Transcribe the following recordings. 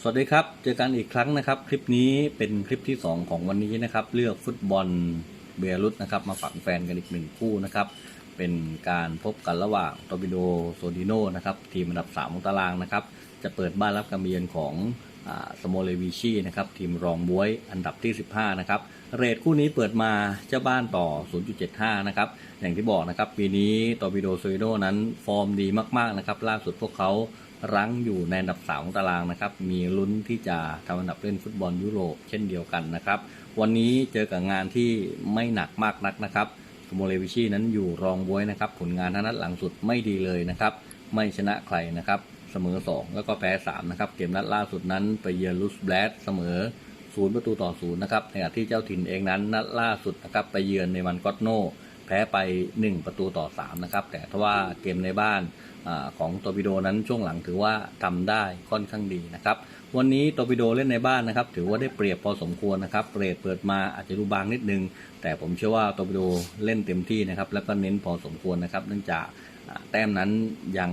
สวัสดีครับ เจอกันอีกครั้งนะครับ คลิปนี้เป็นคลิปที่ 2 ของวันนี้นะครับ เลือกฟุตบอลเบรุตนะครับ มาฝากแฟนกันอีกหนึ่งคู่นะครับ เป็นการพบกันระหว่างโตบิโดโซดิโนนะครับ ทีมอันดับ 3 ของตารางนะครับ จะเปิดบ้านรับการเยือนของ สโมเลวิชีนะครับทีมรองบวยอันดับที่ 15 นะครับ เรทคู่นี้เปิดมาเจ้าบ้านต่อ 0.75 นะครับ อย่างที่บอกนะครับ ปีนี้โตบิโดโซโนนั้นฟอร์มดีมาก ๆ นะครับ ล่าสุดพวกเขารั้งอยู่ในอันดับสามของตารางนะครับ มีลุ้นที่จะทำอันดับเล่นฟุตบอลยุโรปเช่นเดียวกันนะครับ วันนี้เจอกับงานที่ไม่หนักมากนักนะครับโมเลวิชีนั้นอยู่รองบวยนะครับ ผลงานทั้นัดหลังสุดไม่ดีเลยนะครับ ไม่ชนะใครนะครับ สมอ 2 แล้วก็แพ้ 3 นะครับ เกมนัดล่าสุดนั้นไปเยือนลูสแบลดเสมอ 0 ประตูต่อ 0 นะครับในขณะที่เจ้าถิ่นเองนั้นนัดล่าสุดนะครับไปเยือนในวันกอตโนแพ้ไป 1 ประตูต่อ 3 นะครับ แต่ทว่าเกมในบ้านอของโตปิโดนั้นช่วงหลังถือว่าทำได้ค่อนข้างดีนะครับ วันนี้โตปิโดเล่นในบ้านนะครับ ถือว่าได้เปรียบพอสมควรนะครับเรทเปิดมาอาจจะดูบางนิดนึง แต่ผมเชื่อว่าโตปิโดเล่นเต็มที่นะครับ แล้วก็เน้นพอสมควรนะครับ เนื่องจาก แต้มนั้นยัง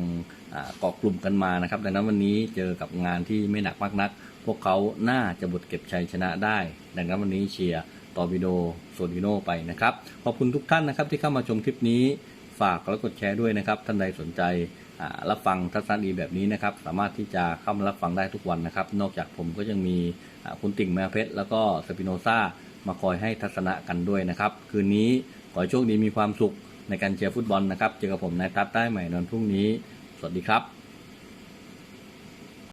เกาะกลุ่มกันมานะครับ ดังนั้นวันนี้เจอกับงานที่ไม่หนักมากนัก พวกเขาน่าจะบดเก็บชัยชนะได้ ดังนั้นวันนี้เชียร์ตอร์บิโดโซดิโนไปนะครับ ขอบคุณทุกท่านนะครับที่เข้ามาชมคลิปนี้ ฝากแล้วกดแชร์ด้วยนะครับ ท่านใดสนใจรับฟังทัศนดีแบบนี้นะครับ สามารถที่จะเข้ามารับฟังได้ทุกวันนะครับ นอกจากผมก็ยังมีคุณติ่งแมวเพชร แล้วก็สปิโนซ่ามาคอยให้ทัศนะกันด้วยนะครับ คืนนี้ขอโชคดีมีความสุข ในการเชียร์ฟุตบอลนะครับ เจอกับผมนายทัศน์ได้ใหม่ในวันพรุ่งนี้ สวัสดีครับ